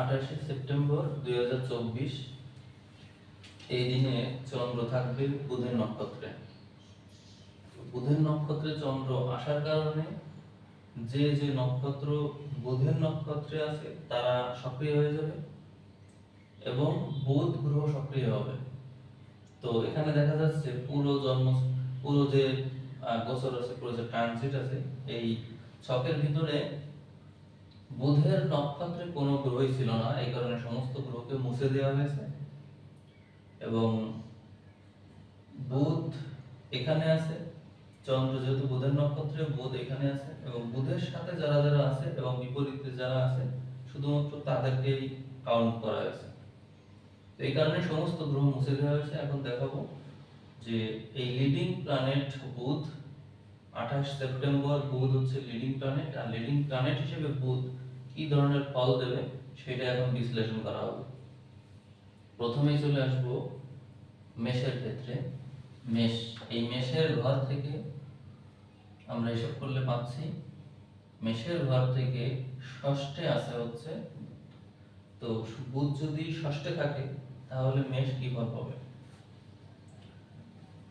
আঠাশে সেপ্টেম্বর দুই হাজার চব্বিশ। এই দিনে চন্দ্র থাকবে বুধের নক্ষত্রে। বুধের নক্ষত্রে চন্দ্র আসার কারণে যে যে নক্ষত্র বুধের নক্ষত্রে আছে, তারা সক্রিয় হয়ে যাবে এবং বুধ গ্রহ সক্রিয় হবে। তো এখানে দেখা যাচ্ছে পুরো জন্ম, পুরো যে গোচর আছে, পুরো যে ট্রানজিট আছে, এই ছকের ভিতরে বুধের নক্ষত্রে কোনো গ্রহই ছিল না, এই কারণে সমস্ত গ্রহকে মুছে দেওয়া হয়েছে। এবং বুধ এখানে আছে, চন্দ্র যেহেতু বুধের নক্ষত্রে, বুধ এখানে আছে, এবং বুধের সাথে যারা যারা আছে এবং বিপরীতে যারা আছে, শুধুমাত্র তাদেরকেই কাউন্ট করা হয়েছে। এই কারণে সমস্ত গ্রহ মুছে দেওয়া হয়েছে। এখন দেখাবো যে এই লিডিং প্ল্যানেট বুধ, আঠাশ সেপ্টেম্বর, বুধ হচ্ছে লিডিং প্ল্যানেট আর লিডিং প্ল্যানেট হিসেবে বুধ কি ধরনের ফল দেবে সেটা এখন বিশ্লেষণ করা হবে। প্রথমেই চলে আসব মেষের ক্ষেত্রে। মেষ, এই মেষের ঘর থেকে আমরা এসব করলে পাচ্ছি। মেষের ঘর থেকে ষষ্ঠে আসে হচ্ছে। তো বুধ যদি ষষ্ঠে থাকে, তাহলে মেষ কি ফল পাবে?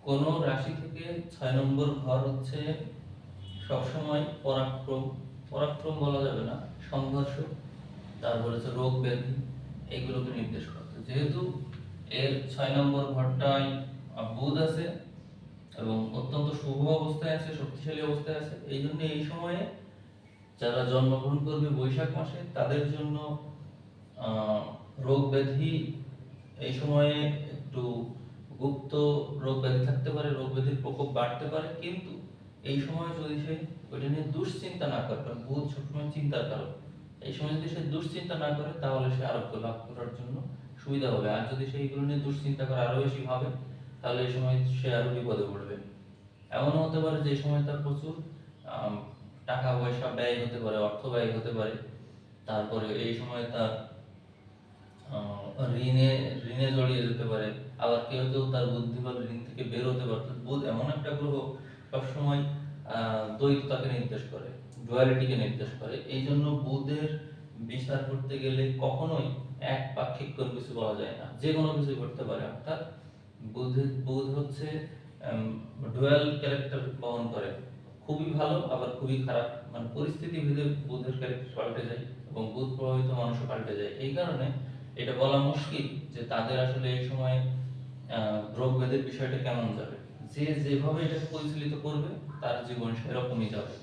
কোন রাশি থেকে ছয় নম্বর ঘর হচ্ছে সবসময় পরাক্রম। পরাক্রম বলা যাবে না, সংঘর্ষ, তারপরে হচ্ছে রোগ ব্যাধি এইগুলোকে নির্দেশ করতে যেহেতু এর ছয় নম্বর ঘরটায় বুধ আছে এবং অত্যন্ত শুভ অবস্থায় আছে, শক্তিশালী অবস্থায় আছে, এই জন্য এই সময়ে যারা জন্মগ্রহণ করবে বৈশাখ মাসে, তাদের জন্য রোগ ব্যাধি, এই সময়ে একটু গুপ্ত রোগ ব্যাধি থাকতে পারে, রোগ ব্যাধির প্রকোপ বাড়তে পারে, কিন্তু এই সময় যদি সে ওইটা নিয়ে দুশ্চিন্তা না করে, কারণ সবসময় চিন্তার কারণ। এই সময় যদি সে দুশ্চিন্তা না করে, তাহলে সে আরোগ্য লাভ করার জন্য সুবিধা হবে। আর যদি সে এইগুলো নিয়ে দুশ্চিন্তা করে আরও বেশি ভাবে, তাহলে এই সময় সে আরও বিপদে পড়বে। এমনও হতে পারে যে সময় তার প্রচুর টাকা পয়সা ব্যয় হতে পারে, অর্থ ব্যয় হতে পারে। তারপরে এই সময় তার ঋণে ঋণে জড়িয়ে যেতে পারে। আবার কেউ কেউ তার বুদ্ধি বা ঋণ থেকে বের হতে পারত। বুধ এমন একটা গ্রহ সবসময় দ্বৈততাকে নির্দেশ করে ডুয়ালিটিকে নির্দেশ করে। এই জন্য বুধের বিচার করতে গেলে কখনোই এক পাক্ষিক কোনো কিছু বলা যায় না। যে কোনো কিছু করতে পারে, অর্থাৎ বুধের বুধ হচ্ছে ডুয়াল ক্যারেক্টার বহন করে। খুবই ভালো, আবার খুবই খারাপ। মানে পরিস্থিতি ভেদে বুধের ক্যারেক্টার পাল্টে যায় এবং বুধ প্রভাবিত মানুষও পাল্টে যায়। এই কারণে এটা বলা মুশকিল যে তাদের আসলে এই সময় রোগ বিষয়টা কেমন যাবে। যে যেভাবে এটাকে পরিচালিত করবে, তার জীবন সেরকমই যাবে।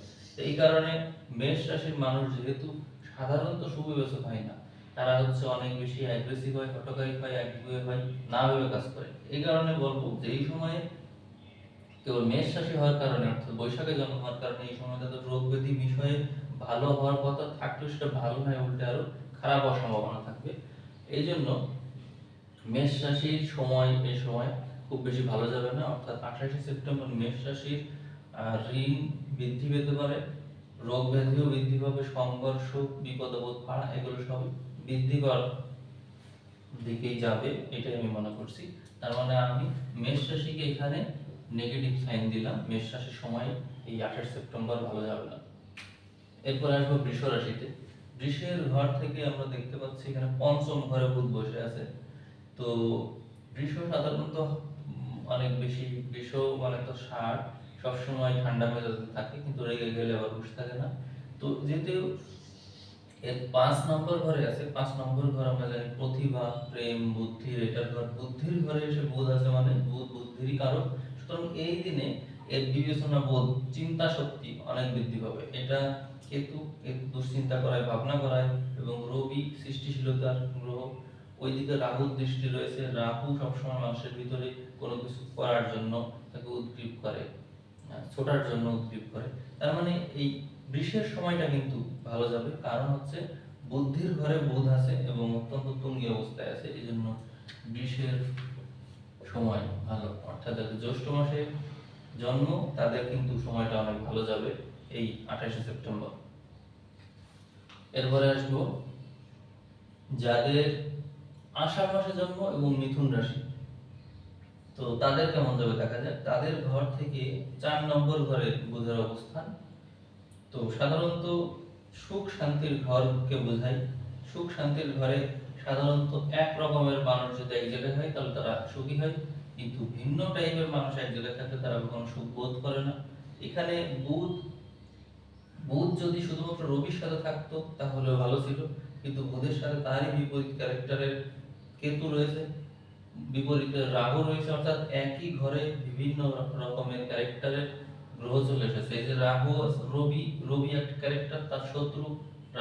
এই কারণে মেষ রাশির মানুষ যেহেতু সাধারণত সুবিবেচক হয় না, তারা হচ্ছে অনেক বেশি অ্যাগ্রেসিভ হয়, হটকারী হয় একগুয়ে হয় না ভেবে কাজ করে। এই কারণে বলব যে এই সময়ে কেবল মেষ রাশি হওয়ার কারণে, অর্থাৎ বৈশাখে জন্ম হওয়ার কারণে এই সময় তাদের রোগ ব্যাধি বিষয়ে ভালো হওয়ার কথা, থাকলেও সেটা ভালো নয়, উল্টে আরও খারাপ হওয়ার সম্ভাবনা থাকবে। এই জন্য মেষ রাশির সময়, এই সময় খুব বেশি ভালো যাবে না, অর্থাৎ আঠাশে সেপ্টেম্বর মেষ রাশির ঋণ বৃদ্ধি পেতে পারে, রোগ ব্যাধিও বৃদ্ধি পাবে, সংঘর্ষ বিপদবোধ পাড়া, এগুলো সব বৃদ্ধি পাওয়ার দিকেই যাবে, এটাই আমি মনে করছি। তার মানে আমি মেষ রাশিকে এখানে নেগেটিভ সাইন দিলাম, মেষ রাশির সময় এই আঠাশ সেপ্টেম্বর ভালো যাবে না। এরপর আসব বৃষ রাশিতে। বৃষের ঘর থেকে আমরা দেখতে পাচ্ছি এখানে পঞ্চম ঘরে বুধ বসে আছে। তো বৃষ সাধারণত অনেক বেশি বৃষ মানে তো সার, সবসময় ঠান্ডা মেজাজে থাকে, কিন্তু রেগে গেলে আবার হুশ থাকে না। তো যেহেতু এর পাঁচ নম্বর ঘরে আছে, পাঁচ নম্বর ঘর আমরা জানি প্রতিভা, প্রেম বুদ্ধির এটার ঘর। বুদ্ধির ঘরে এসে বোধ আছে মানে বুধ, বুদ্ধিরই কারণ। সুতরাং এই দিনে এর বিবেচনা বোধ, চিন্তা শক্তি অনেক বৃদ্ধি পাবে। এটা কেতু দুশ্চিন্তা করায়, ভাবনা করায় এবং রবি সৃষ্টিশীলতার গ্রহ ওইদিকে রাহুর দৃষ্টি রয়েছে। রাহু সবসময় মানুষের ভিতরে কোনো কিছু করার জন্য তাকে উদ্গ্রীব করে ছোটার জন্য উদ্গ্রীব করে। তার মানে এই বৃষের সময়টা কিন্তু ভালো যাবে। কারণ হচ্ছে বুদ্ধির ঘরে বোধ আছে এবং অত্যন্ত তুঙ্গি অবস্থায় আছে। এই জন্য বৃষের সময় ভালো। অর্থাৎ যাদের জ্যৈষ্ঠ মাসে জন্ম, তাদের কিন্তু সময়টা অনেক ভালো যাবে এই আঠাশে সেপ্টেম্বর। এরপরে আসব। যাদের আষাঢ় মাসে জন্ম এবং মিথুন রাশি। তো তাদের কেমন যাবে দেখা যাক। তাদের ঘর থেকে চার নম্বর ঘরে বুধের অবস্থান। তো সাধারণত সুখ শান্তির ঘরকে বোঝায় সুখ শান্তির ঘরে সাধারণত এক রকমের মানুষ যদি এক জায়গায় হয়, তাহলে তারা সুখী হয়। কিন্তু ভিন্ন টাইপের মানুষ এক জায়গায় থাকলে তারা কখনো সুখ বোধ করে না। এখানে বুধ বুধ যদি শুধুমাত্র রবির সাথে থাকতো তাহলে ভালো ছিল। কিন্তু বুধের সাথে তারই বিপরীত ক্যারেক্টারের কেতু রয়েছে, বিপরীতে রাহু রয়েছে, অর্থাৎ একই ঘরে বিভিন্ন রকমের ক্যারেক্টারের গ্রহ চলে এসেছে। এই যে রাহু, রবি রবি একটা ক্যারেক্টার, তার শত্রু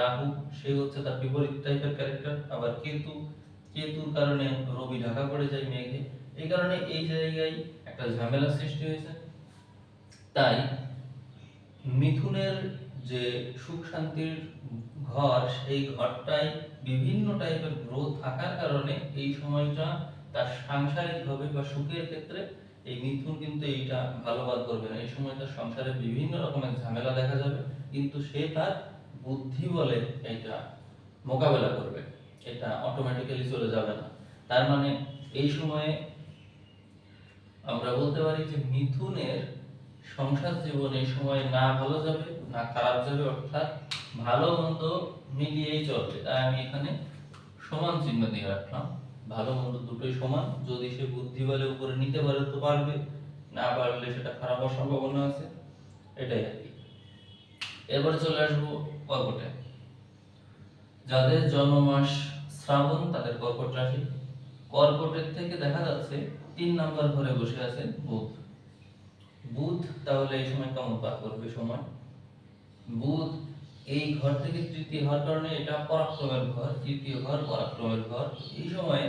রাহু, সে হচ্ছে তার বিপরীত টাইপের ক্যারেক্টার। আবার কেতু, কেতুর কারণে রবি ঢাকা পড়ে যায় মেঘে। এই কারণে এই জায়গায় একটা ঝামেলা সৃষ্টি হয়েছে। তাই মিথুনের যে সুখ শান্তির ঘর, সেই ঘরটায় বিভিন্ন টাইপের গ্রহ থাকার কারণে এই সময়টা তার সাংসারিক ভাবে বা সুখের ক্ষেত্রে এই মিথুন কিন্তু এইটা ভালো কাজ করবে না। এই সময় তার সংসারে বিভিন্ন রকমের ঝামেলা দেখা যাবে, কিন্তু সে তার বুদ্ধি বলে এটা মোকাবেলা করবে। এটা অটোমেটিক্যালি চলে যাবে না। তার মানে এই সময়ে আমরা বলতে পারি যে মিথুনের সংসার জীবন এই সময় না ভালো যাবে না, খারাপ যাবে, অর্থাৎ ভালো মন্দ মিলিয়েই চলবে। তাই আমি এখানে সমান চিহ্ন দিয়ে রাখলাম। ভালো মন্দ দুটোই সমান। যদি সে বুদ্ধি বলে উপরে নিতে পারে তো পারবে, না পারলে সেটা খারাপ হওয়ার সম্ভাবনা আছে। এটাই আর কি। এরপরে চলে আসব কর্কটে। যাদের জন্ম মাস শ্রাবণ, তাদের কর্কট রাশি। কর্কটের থেকে দেখা যাচ্ছে তিন নাম্বার ঘরে বসে আছে বুধ। বুধ তাহলে এই সময় কেমন পার করবে সময়? বুধ এই ঘর থেকে তৃতীয় হওয়ার কারণে এটা পরাক্রমের ঘর, তৃতীয় ঘর, পরাক্রমের ঘর। এই সময়ে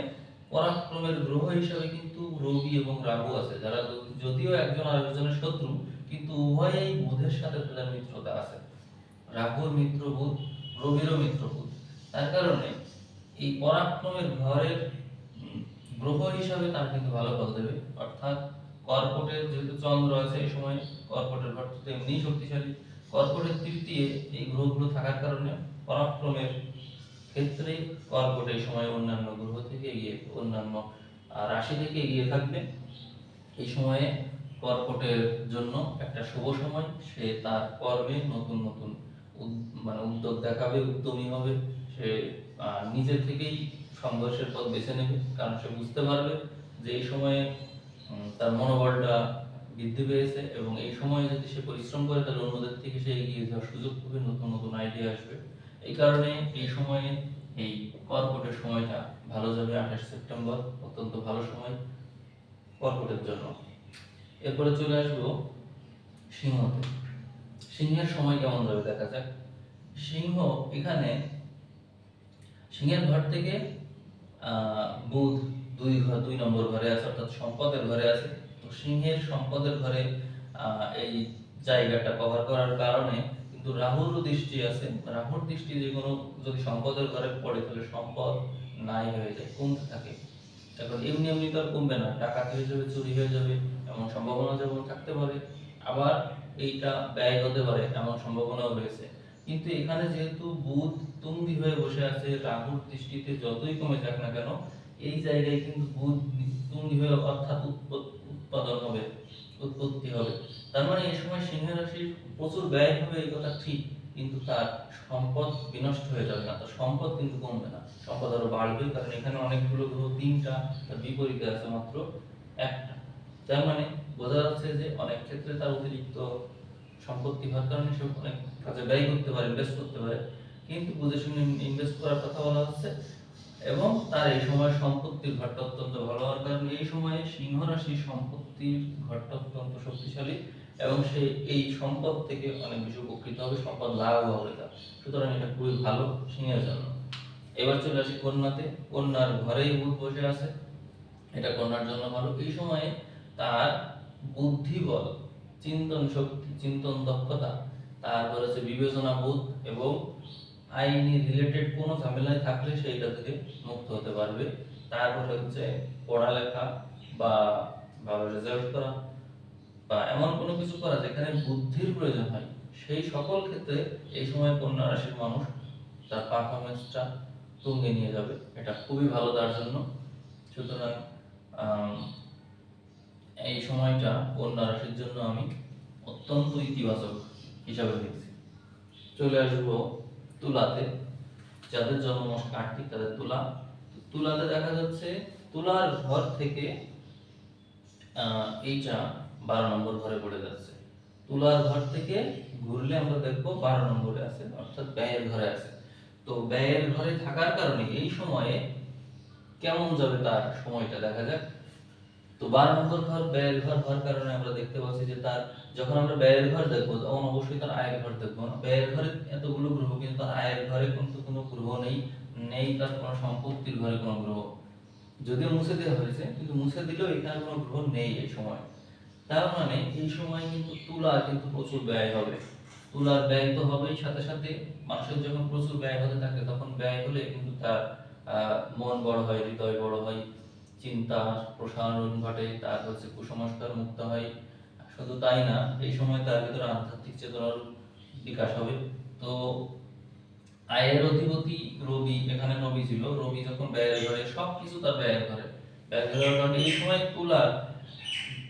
পরাক্রমের গ্রহ হিসাবে কিন্তু রবি এবং রাহু আছে, যারা যদিও একজন আরেকজনের শত্রু, কিন্তু উভয়েই বুধের সাথে তাদের মিত্রতা আছে। রাহুর মিত্র বুধ, রবিরও মিত্র বুধ। তার কারণে এই পরাক্রমের ঘরের গ্রহ হিসাবে তার কিন্তু ভালো ফল দেবে। অর্থাৎ কর্কটের যেহেতু চন্দ্র আছে এই সময়, কর্কটের ঘর তো এমনিই শক্তিশালী। কর্কটের তৃতীয় এই গ্রহগুলো থাকার কারণে পরাক্রমের ক্ষেত্রে কর্কট এই সময় অন্যান্য গ্রহ থেকে এগিয়ে অন্যান্য রাশি থেকে এগিয়ে থাকবে। এই সময়ে কর্কটের জন্য একটা শুভ সময়। সে তার কর্মে নতুন নতুন মানে উদ্যোগ দেখাবে, উদ্যমী হবে। সে নিজে থেকেই সংঘর্ষের পথ বেছে নেবে। কারণ সে বুঝতে পারবে যে এই সময়ে তার মনোবলটা বৃদ্ধি পেয়েছে এবং এই সময়ে যদি সে পরিশ্রম করে, তাহলে অন্যদের থেকে সে এগিয়ে যাওয়ার সুযোগ পাবে নতুন নতুন আইডিয়া আসবে। এই কারণে এই সময়ে এই কর্কটের সময়টা ভালো যাবে, আঠাশ সেপ্টেম্বর, অত্যন্ত ভালো সময় কর্কটের জন্য। এরপরে চলে আসব সিংহতে। সিংহের সময় কেমন যাবে দেখা যাক। সিংহ এখানে, সিংহের ঘর থেকে বুধ দুই ঘর দুই নম্বর ঘরে আছে, অর্থাৎ সম্পদের ঘরে আছে। সিংহের সম্পদের ঘরে এই জায়গাটা কভার করার কারণে কিন্তু রাহুর দৃষ্টি আছে। রাহুর দৃষ্টি যে কোনো যদি সম্পদের ঘরে পড়ে, তাহলে সম্পদ নাই হয়ে যায়, কমতে থাকে। এখন এমনি এমনি তো আর কমবে না, ডাকাতি হয়ে যাবে, চুরি হয়ে যাবে, এমন সম্ভাবনা যেমন থাকতে পারে, আবার এইটা ব্যয় হতে পারে, এমন সম্ভাবনাও রয়েছে। কিন্তু এখানে যেহেতু বুধ তুঙ্গি হয়ে বসে আছে, রাহুর দৃষ্টিতে যতই কমে যাক না কেন, এই জায়গায় কিন্তু বুধ তুঙ্গি হয়ে অর্থাৎ উৎপত- উৎপাদন হবে, উৎপত্তি হবে। তার মানে এই সময় সিংহ রাশির প্রচুর ব্যয় হবে, এই কথা ঠিক, কিন্তু তার সম্পদ বিনষ্ট হয়ে যাবে না তার সম্পদ কিন্তু কমবে না। সম্পদ আরও বাড়বে, কারণ এখানে অনেকগুলো গ্রহ, তিনটা তার বিপরীতে আছে মাত্র একটা। তার মানে বোঝা যাচ্ছে যে অনেক ক্ষেত্রে তার অতিরিক্ত সম্পত্তি হওয়ার কারণে সে অনেক কাজে ব্যয় করতে পারে ইনভেস্ট করতে পারে। কিন্তু বুঝে শুনে ইনভেস্ট করার কথা বলা হচ্ছে এবং তার এই সময় সম্পত্তির ঘরটা অত্যন্ত ভালো হওয়ার কারণে এই সময়ে সিংহ রাশির সম্পত্তির ঘরটা অত্যন্ত শক্তিশালী এবং সে এই সম্পদ থেকে অনেক বেশি উপকৃত হবে, সম্পদ লাভ হবে তার সুতরাং এটা খুবই ভালো সিংহের জন্য। এবার চলে আসি কন্যাতে। কন্যার ঘরেই বুধ বসে আছে। এটা কন্যার জন্য ভালো। এই সময়ে তার বুদ্ধি বল, চিন্তন শক্তি, চিন্তন দক্ষতা, তারপর হচ্ছে বিবেচনা বোধ এবং আইনি রিলেটেড কোনো ঝামেলায় থাকলে সেইটা থেকে মুক্ত হতে পারবে। তারপরে হচ্ছে পড়ালেখা বা ভালো রেজাল্ট করা বা এমন কোনো কিছু করা যেখানে বুদ্ধির প্রয়োজন হয়। সেই সকল ক্ষেত্রে এই সময় কন্যা রাশির মানুষ তার পারফরমেন্সটা তুঙ্গে নিয়ে যাবে। এটা খুবই ভালো তার জন্য। সুতরাং এই সময়টা কন্যা রাশির জন্য আমি অত্যন্ত ইতিবাচক হিসাবে দেখছি। চলে আসব তুলাতে। যাদের জন্ম কার্তিক, তাদের তুলা। তুলাতে দেখা যাচ্ছে, তুলার ঘর থেকে এইটা বারো নম্বর ঘরে পড়ে যাচ্ছে। তুলার ঘর থেকে ঘুরলে আমরা দেখব বারো নম্বরে আছে, অর্থাৎ ব্যয়ের ঘরে আছে। তো ব্যয়ের ঘরে থাকার কারণে এই সময়ে কেমন যাবে তার সময়টা দেখা যাক। তো বারো নম্বর ঘর ব্যয়ের ঘর হওয়ার কারণে আমরা দেখতে পাচ্ছি যে তার যখন আমরা ব্যয়ের ঘর দেখব, তখন অবশ্যই তার আয়ের ঘর দেখব। না ব্যয়ের ঘরে এতগুলো গ্রহ, কিন্তু তার আয়ের ঘরে কিন্তু কোনো গ্রহ নেই নেই তার কোনো সম্পত্তির ঘরে কোনো গ্রহ। যদিও মুছে দেওয়া হয়েছে, কিন্তু মুছে দিলেও এখানে কোনো গ্রহ নেই এই সময়। তার মানে এই সময় কিন্তু তুলা কিন্তু প্রচুর ব্যয় হবে। তুলার ব্যয় তো হবেই সাথে সাথে মানুষের যখন প্রচুর ব্যয় হতে থাকে, তখন ব্যয় হলে কিন্তু তার মন বড় হয়, হৃদয় বড় হয়। চিন্তা, প্রসারণ ঘটে, তার হচ্ছে কুসংস্কার মুক্ত হয়। শুধু তাই না, এই সময় তার ভিতরে আধ্যাত্মিক চেতনার বিকাশ হবে। তো আয়ের অধিপতি রবি, এখানে রবি ছিল, রবি যখন ব্যয়ের ঘরে, সবকিছু তার ব্যয়ের ঘরে। ব্যয়ের কারণে এই সময় তুলার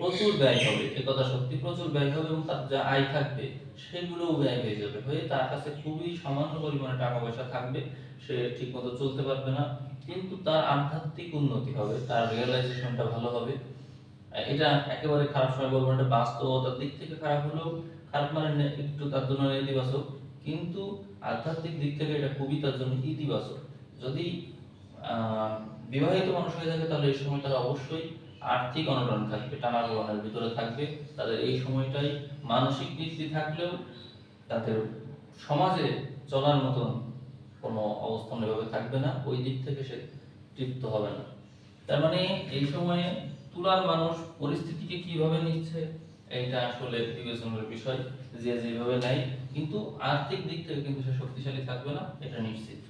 প্রচুর ব্যয় হবে, এ কথা সত্যি, প্রচুর ব্যয় হবে এবং তার যা আয় থাকবে সেগুলোও ব্যয় হয়ে যাবে। হয়ে তার কাছে খুবই সামান্য পরিমাণে টাকা পয়সা থাকবে, সে ঠিক মতো চলতে পারবে না, কিন্তু তার আধ্যাত্মিক উন্নতি হবে, তার রিয়েলাইজেশনটা ভালো হবে। এটা একেবারে খারাপ সময় বলব এটা বাস্তবতার দিক থেকে খারাপ হলেও খারাপ মানে একটু তার জন্য নেতিবাচক, কিন্তু আধ্যাত্মিক দিক থেকে এটা খুবই তার জন্য ইতিবাচক। যদি বিবাহিত মানুষ হয়ে থাকে তাহলে এই সময় তারা অবশ্যই আর্থিক অনটন থাকবে টানাপোড়েনের ভিতরে থাকবে, তাদের এই সময়টাই মানসিক বৃদ্ধি থাকলেও তাদের সমাজে চলার মতন কোনো অবস্থান এভাবে থাকবে না, ওই দিক থেকে সে তৃপ্ত হবে না। তার মানে এই সময়ে তুলার মানুষ পরিস্থিতিকে কীভাবে নিচ্ছে এইটা আসলে বিবেচনার বিষয়, যে যেভাবে নেয়, কিন্তু আর্থিক দিক থেকে কিন্তু সে শক্তিশালী থাকবে না, এটা নিশ্চিত।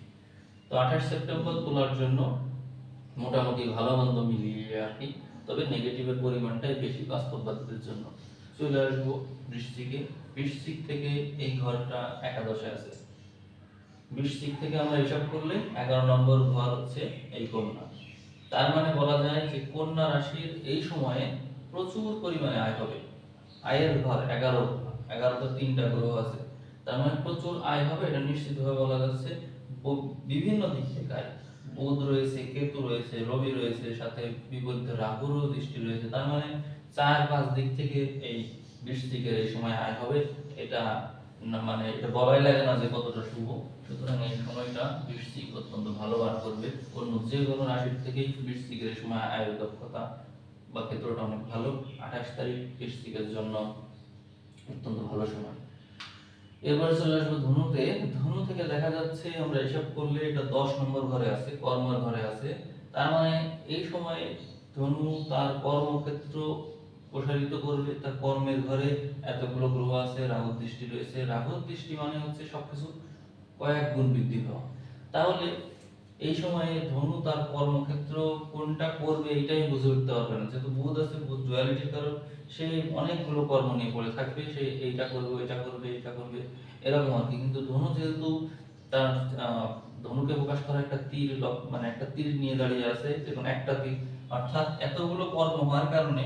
তো আঠাশ সেপ্টেম্বর তোলার জন্য মোটামুটি ভালো মন্দ মিলিয়ে আর কি তবে নেগেটিভের পরিমাণটাই বেশি বাস্তববাদীদের জন্য। চলে আসব বৃশ্চিকে। বৃশ্চিক থেকে এই ঘরটা একাদশে আছে। বৃশ্চিক থেকে আমরা হিসাব করলে এগারো নম্বর ঘর হচ্ছে এই কন্যা। তার মানে বলা যায় যে কন্যা রাশির এই সময়ে প্রচুর পরিমাণে আয় হবে। আয়ের ঘর এগারো। এগারো এগারোতে তিনটা গ্রহ আছে। তার মানে প্রচুর আয় হবে, এটা নিশ্চিতভাবে বলা যাচ্ছে বিভিন্ন দিক থেকে আয়। বুধ রয়েছে, কেতু রয়েছে, রবি রয়েছে, সাথে বিপরীতে দৃষ্টি রয়েছে। তার মানে চার পাঁচ দিক থেকে এই বৃষ্টিকের এই সময় আয় হবে। এটা মানে এটা বলাই লাগে না যে কতটা শুভ। সুতরাং এই সময়টা বৃষ্টিক অত্যন্ত ভালো বার করবে। অন্য যে কোনো রাশির থেকেই বৃষ্টিকের এই সময় আয়ের দক্ষতা বা ক্ষেত্রটা অনেক ভালো। আঠাশ তারিখ বৃষ্টিকের জন্য অত্যন্ত ভালো সময়। এরপরে চলে আসব ধনুতে। ধনু থেকে দেখা যাচ্ছে আমরা হিসাব করলে এটা দশ নম্বর ঘরে আছে, কর্মের ঘরে আছে। তার মানে এই সময়ে ধনু তার কর্মক্ষেত্র প্রসারিত করবে, তার কর্মের ঘরে এতগুলো গ্রহ আছে, রাহুর দৃষ্টি রয়েছে। রাহুর দৃষ্টি মানে হচ্ছে সবকিছু কয়েক গুণ বৃদ্ধি পাওয়া। তাহলে এই সময়ে ধনু তার কর্মক্ষেত্র কোনটা করবে এটাই বুঝে উঠতে পারবে না। যেহেতু বুধ আছে, বুধ জুয়ালিটির কারণ। সে অনেকগুলো কর্ম নিয়ে পড়ে থাকবে, সে এইটা করবে এটা করবে এটা করবে, এরকম আর কি। কিন্তু ধনু যেহেতু তার ধনুকে প্রকাশ করা একটা তীর মানে একটা তীর নিয়ে দাঁড়িয়ে আছে যেমন একটা তীর, অর্থাৎ এতগুলো কর্ম হওয়ার কারণে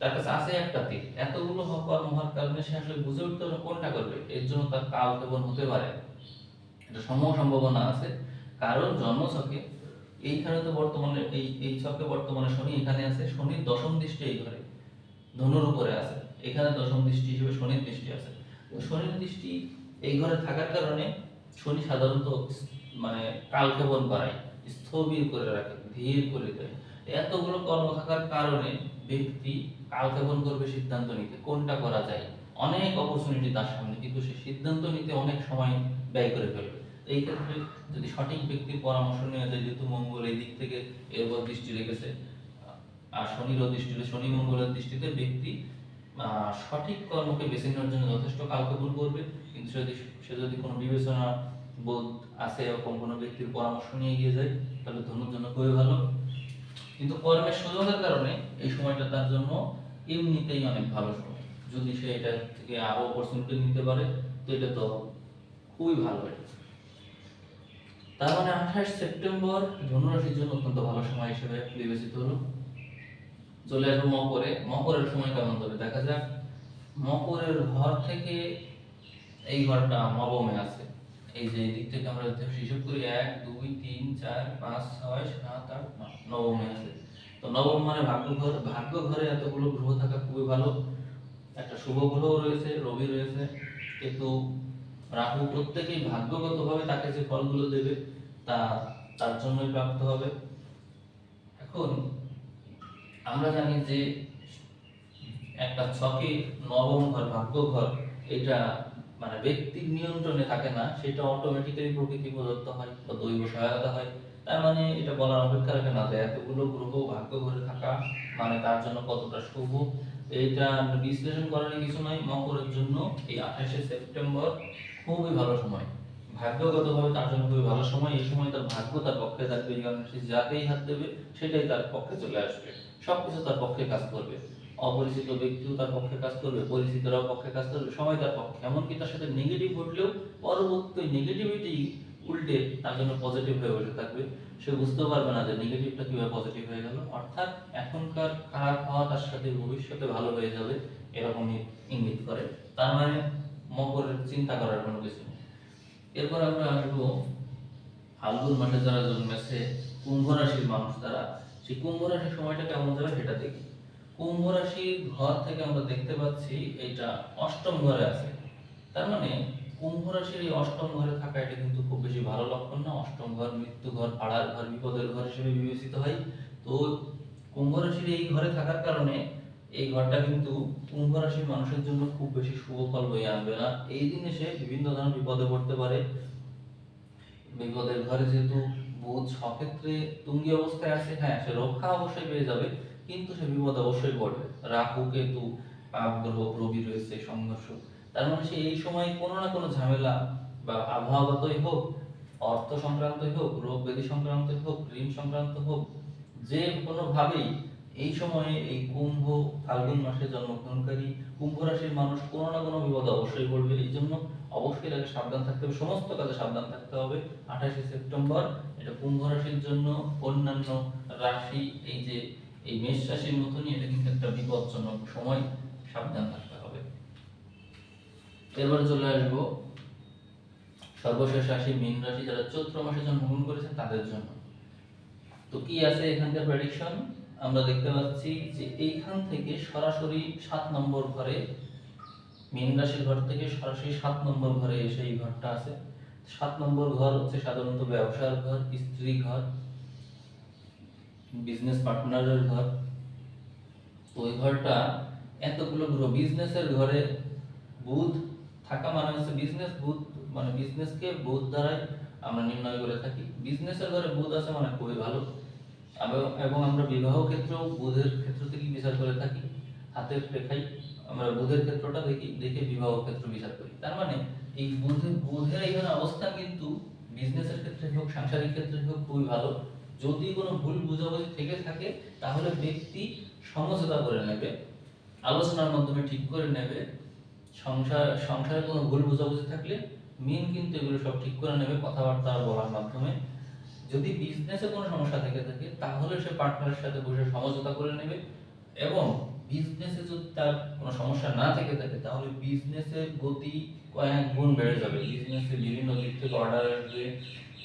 তার কাছে আছে একটা তীর। এতগুলো কর্ম হওয়ার কারণে সে আসলে বুঝে উঠতে পারবে কোনটা করবে। এর জন্য তার কাল কেবল হতে পারে। এটা সম্ভব সম্ভাবনা আছে। কারণ জন্মছকে এইখানে তো বর্তমানে, এই এই ছকে বর্তমানে শনি এখানে আছে। শনির দশম দৃষ্টি এই ঘরে। ধনুর উপরে আছে। এখানে দশম দৃষ্টি হিসেবে শনির দৃষ্টি আছে। শনির দৃষ্টি এই ঘরে থাকার কারণে শনি সাধারণত মানে কালক্ষেপণ করায় স্থবির করে রাখে, ধীর করে দেয়। এতগুলো কর্ম থাকার কারণে ব্যক্তি কালক্ষেপণ করবে, সিদ্ধান্ত নিতে। কোনটা করা যায়? অনেক অপরচুনিটি তার সামনে, কিন্তু সে সিদ্ধান্ত নিতে অনেক সময় ব্যয় করে ফেলবে। এই ক্ষেত্রে যদি সঠিক ব্যক্তির পরামর্শ নেওয়া যায়, যেহেতু মঙ্গল এই দিক থেকে এর উপর দৃষ্টি রেখেছে আর শনির দৃষ্টিতে শনি মঙ্গলের দৃষ্টিতে ব্যক্তি সঠিক কর্মকে বেছে নেওয়ার জন্য যথেষ্ট কালক্ষেপণ করবে। কিন্তু যদি, সে যদি কোনো বিবেচনা বোধ আছে এরকম কোনো ব্যক্তির পরামর্শ নিয়ে এগিয়ে যায়, তাহলে ধনুর জন্য খুবই ভালো। কিন্তু কর্মের সুযোগের কারণে এই সময়টা তার জন্য এমনিতেই অনেক ভালো সময়। যদি সে এটা থেকে আরও অপরচুনিটি নিতে পারে, তো এটা তো খুবই ভালো তার মানে আঠাশ সেপ্টেম্বর ধনুরাশির জন্য অত্যন্ত ভালো সময় হিসেবে বিবেচিত হলো। চলে আসব মকরে। মকরের সময় কেমন যাবে? দেখা যাক। মকরের ঘর থেকে এই ঘরটা নবমে আছে। এই যে দিক থেকে আমরা হিসাব করি, এক, দুই, তিন, চার, পাঁচ, ছয়, সাত, আট নবমে আছে। তো নবম মানে ভাগ্য ঘর। ভাগ্য ঘরে এতগুলো গ্রহ থাকা খুবই ভালো। একটা শুভ গ্রহ রয়েছে, রবি রয়েছে। কিন্তু রাহু প্রত্যেকেই ভাগ্যগতভাবে তাকে যে ফলগুলো দেবে, তা তার জন্যই প্রাপ্ত হবে। এখন আমরা জানি যে একটা ছকে নবম ঘর ভাগ্য ঘর এটা মানে ব্যক্তির নিয়ন্ত্রণে থাকে না, সেটা অটোমেটিক্যালি প্রকৃতি প্রদত্ত হয় বা দৈব সহায়তা হয়। তার মানে এটা বলার অপেক্ষা রাখে না যে এতগুলো গ্রহ ভাগ্য ঘরে থাকা মানে তার জন্য কতটা শুভ, এটা বিশ্লেষণ করার কিছু নয় মকরের জন্য এই আঠাশে সেপ্টেম্বর খুবই ভালো সময়। ভাগ্যগতভাবে তার জন্য খুবই ভালো সময়। এই সময় তার ভাগ্য তার পক্ষে থাকবে যাকেই হাত দেবে, সেটাই তার পক্ষে চলে আসবে। সবকিছু তার পক্ষে কাজ করবে। অপরিচিত ব্যক্তিও তার পক্ষে কাজ করবে, পরিচিতরাও পক্ষে কাজ করবে, সবাই তার পক্ষে। এমনকি তার সাথে নেগেটিভ ঘটলেও পরবর্তী নেগেটিভিটি উল্টে তার জন্য পজিটিভ হয়ে বসে থাকবে। সে বুঝতেও পারবে না যে নেগেটিভটা কীভাবে পজিটিভ হয়ে গেল। অর্থাৎ এখনকার খারাপ হওয়া তার সাথে ভবিষ্যতে ভালো হয়ে যাবে এরকমই ইঙ্গিত করে। তার মানে মকরের চিন্তা করার কোনো কিছু নেই। এরপর আমরা আসব ফাল্গুন মাসে যারা জন্মেছে, কুম্ভ রাশির মানুষ তারা। সেই কুম্ভ রাশির সময়টা কেমন যাবে সেটা দেখি। কুম্ভ রাশির ঘর থেকে আমরা দেখতে পাচ্ছি এটা অষ্টম ঘরে আছে। তার মানে কুম্ভ রাশির এই অষ্টম ঘরে থাকা এটা কিন্তু খুব বেশি ভালো লক্ষণ না। অষ্টম ঘর মৃত্যু ঘর, পাড়ার ঘর, বিপদের ঘর হিসেবে বিবেচিত হয়। তো কুম্ভ রাশির এই ঘরে থাকার কারণে এই ঘরটা কিন্তু কুম্ভ রাশির মানুষের জন্য খুব বেশি শুভ ফল বয়ে আনবে না। এই দিনে সে বিভিন্ন ধরনের বিপদে পড়তে পারে। বিপদের ঘরে যেহেতু বুধ সক্ষেত্রে তুঙ্গি অবস্থায় আছে হ্যাঁ সে রক্ষা অবশ্যই পেয়ে যাবে, কিন্তু সে বিপদ অবশ্যই পড়বে রাহু কেতু পাপ গ্রহ, রবি রয়েছে, সংঘর্ষ। তার মানে সে এই সময় কোনো না কোনো ঝামেলা বা আবহাওয়াগতই হোক, অর্থ সংক্রান্তই হোক, রোগ ব্যাধি সংক্রান্তই হোক, ঋণ সংক্রান্ত হোক, যে কোনোভাবেই এই সময়ে এই কুম্ভ, ফাল্গুন মাসে জন্মগ্রহণকারী, কুম্ভ রাশির মানুষ কোনো না কোনো বিপদ অবশ্যই পড়বে এই জন্য অবশ্যই তাকে সাবধান থাকতে হবে, সমস্ত কাজে সাবধান থাকতে হবে। আঠাশে সেপ্টেম্বর, এটা কুম্ভ রাশির জন্য, অন্যান্য রাশি, এই যে, এই মেষ রাশির মতনই, এটা কিন্তু একটা বিপজ্জনক সময়, সাবধান থাকতে হবে। এরপরে চলে আসব, সর্বশেষ রাশি, মীন রাশি, যারা চৈত্র মাসে জন্মগ্রহণ করেছেন, তাদের জন্য। তো কি আছে এখানকার প্রেডিকশন আমরা দেখতে পাচ্ছি যে এইখান থেকে সরাসরি সাত নম্বর ঘরে মীন রাশির ঘর থেকে সরাসরি সাত নম্বর ঘরে এসে এই ঘরটা আছে। সাত নম্বর ঘর হচ্ছে সাধারণত ব্যবসার ঘর, স্ত্রী ঘর বিজনেস পার্টনারের ঘর। ওই ঘরটা এতগুলো গ্রহ বিজনেসের ঘরে বুধ থাকা মানে হচ্ছে বিজনেস বুধ মানে বিজনেসকে বুধ দ্বারাই আমরা নির্ণয় করে থাকি। বিজনেসের ঘরে বুধ আছে মানে খুবই ভালো। এবং- এবং আমরা বিবাহ ক্ষেত্রেও বুধের ক্ষেত্র থেকে বিচার করে থাকি। হাতের রেখাই আমরা বুধের ক্ষেত্রটা দেখি, দেখে বিবাহ ক্ষেত্র বিচার করি। তার মানে এই বুধের বুধের এখানে অবস্থান কিন্তু বিজনেসের ক্ষেত্রে হোক, সাংসারিক ক্ষেত্রে হোক, খুবই ভালো। যদি কোনো ভুল বুঝাবুঝি থেকে থাকে, তাহলে ব্যক্তি সমঝোতা করে নেবে, আলোচনার মাধ্যমে ঠিক করে নেবে। সংসার, সংসারে কোনো ভুল বুঝাবুঝি থাকলে মেন কিন্তু এগুলো সব ঠিক করে নেবে কথাবার্তা বলার মাধ্যমে। যদি বিজনেসে কোনো সমস্যা থেকে থাকে, তাহলে সে পার্টনারের সাথে বসে সমঝোতা করে নেবে এবং বিজনেসে যদি তার কোনো সমস্যা না থেকে থাকে, তাহলে বিজনেসের গতি কয়েক গুণ বেড়ে যাবে। বিজনেসে বিভিন্ন দিক থেকে অর্ডার আসবে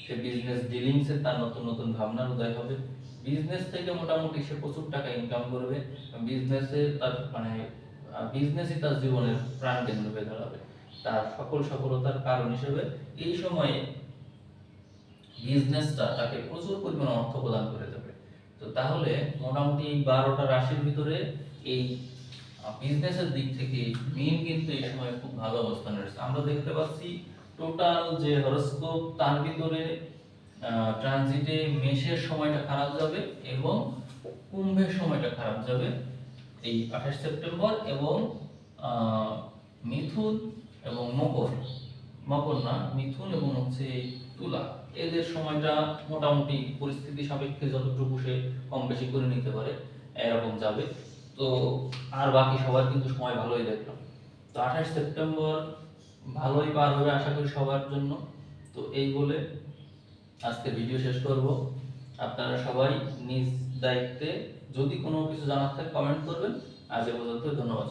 সে বিজনেস ডিলিংসে তার নতুন নতুন ভাবনার উদয় হবে। বিজনেস থেকে মোটামুটি সে প্রচুর টাকা ইনকাম করবে। বিজনেসে তার মানে বিজনেসই তার জীবনের প্রাণ কেন্দ্র হয়ে দাঁড়াবে। তার সকল সফলতার কারণ হিসেবে এই সময়ে বিজনেসটা তাকে প্রচুর পরিমাণ অর্থ প্রদান করে দেবে তো তাহলে মোটামুটি এই বারোটা রাশির ভিতরে এই বিজনেসের দিক থেকে মিন কিন্তু এই সময় খুব ভালো অবস্থানে রয়েছে আমরা দেখতে পাচ্ছি টোটাল যে হরস্কোপ তার ভিতরে ট্রানজিটে মেষের সময়টা খারাপ যাবে এবং কুম্ভের সময়টা খারাপ যাবে এই আঠাশ সেপ্টেম্বর এবং মিথুন এবং মকর। মকর না, মিথুন এবং হচ্ছে তুলা। এদের সময়টা মোটামুটি পরিস্থিতি সাপেক্ষে যতটুকু সে কম বেশি করে নিতে পারে, এরকম যাবে। তো আর বাকি সবার কিন্তু সময় ভালোই দেখলাম। তো আঠাশ সেপ্টেম্বর ভালোই পার হবে আশা করি সবার জন্য। তো এই বলে আজকে ভিডিও শেষ করব। আপনারা সবাই নিজ দায়িত্বে যদি কোনো কিছু জানার থাকে কমেন্ট করবেন। আজ এ পর্যন্ত ধন্যবাদ।